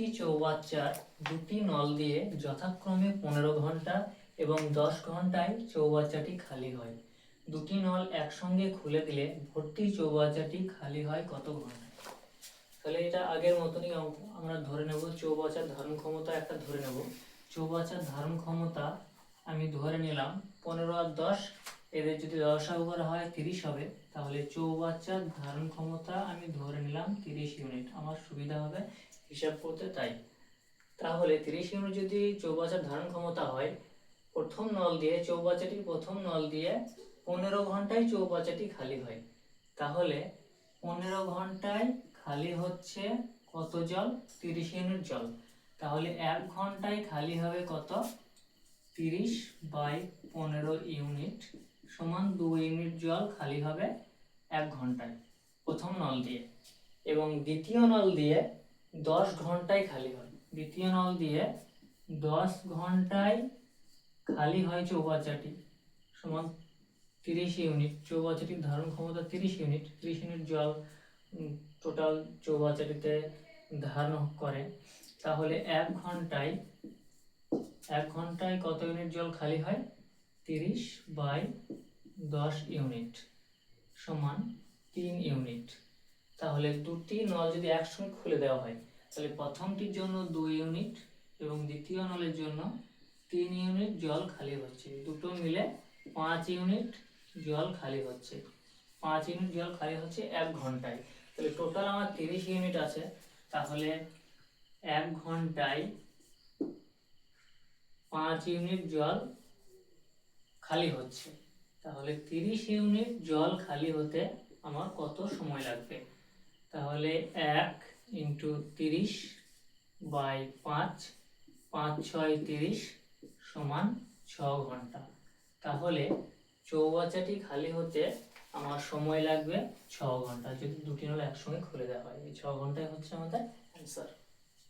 একটি চৌবাচ্চার দুটি নল দিয়ে যথাক্রমে পনেরো ঘণ্টা এবং দশ ঘন্টায় চৌবাচ্চাটি খালি হয়। দুটি নল একসঙ্গে খুলে দিলে ভর্তি চৌবাচ্চাটি খালি হয় কত ঘন্টায়? তাহলে এটা আগের মতনই আমরা ধরে নেব চৌবাচ্চার ধারণ ক্ষমতা একটা ধরে নেব। চৌবাচ্চার ধারণ ক্ষমতা আমি ধরে নিলাম পনেরো আর দশ। এদের যদি দশাও করা হয় তিরিশ হবে। তাহলে চৌবাচ্চার ধারণ ক্ষমতা আমি ধরে নিলাম তিরিশ ইউনিট। আমার সুবিধা হবে হিসাব করতে তাই। তাহলে তিরিশ ইউনিট যদি চৌবাচ্চার ধারণ ক্ষমতা হয়, প্রথম নল দিয়ে চৌবাচ্চাটির প্রথম নল দিয়ে পনেরো ঘন্টায় চৌবাচ্চাটি খালি হয়। তাহলে পনেরো ঘন্টায় খালি হচ্ছে কত জল? তিরিশ ইউনিট জল। তাহলে এক ঘন্টায় খালি হবে কত? তিরিশ বাই পনেরো ইউনিট সমান দু ইউনিট জল খালি হবে এক ঘন্টায় প্রথম নল দিয়ে। এবং দ্বিতীয় নল দিয়ে দশ ঘন্টায় খালি হয়। দ্বিতীয় নল দিয়ে দশ ঘন্টায় খালি হয় চৌবাচ্চাটি। সমান তিরিশ ইউনিট। চৌবাচ্চাটির ধারণ ক্ষমতা তিরিশ ইউনিট। তিরিশ ইউনিট জল টোটাল চৌবাচ্চাটিতে ধারণ করে। তাহলে এক ঘন্টায় এক ঘন্টায় কত ইউনিট জল খালি হয়? তিরিশ বাই দশ ইউনিট সমান তিন ইউনিট। তাহলে দুটি নল যদি একসঙ্গে খুলে দেওয়া হয়, তাহলে প্রথমটির জন্য দুই ইউনিট এবং দ্বিতীয় নলের জন্য তিন ইউনিট জল খালি হচ্ছে। দুটো মিলে পাঁচ ইউনিট জল খালি হচ্ছে। পাঁচ ইউনিট জল খালি হচ্ছে এক ঘন্টায়। তাহলে টোটাল আমার তিরিশ ইউনিট আছে, তাহলে এক ঘন্টায় পাঁচ ইউনিট জল খালি হচ্ছে। তাহলে তিরিশ ইউনিট জল খালি হতে আমার কত সময় লাগবে? তাহলে এক ইন্টু তিরিশ বাই পাঁচ পাঁচ ছয় তিরিশ সমান ছ ঘণ্টা। তাহলে চৌবাচ্চাটি খালি হতে আমার সময় লাগবে ছ ঘণ্টা। যদি দুটি নল একসঙ্গে খুলে দেওয়া হয়, এই ছ ঘন্টায় হচ্ছে আমাদের অ্যান্সার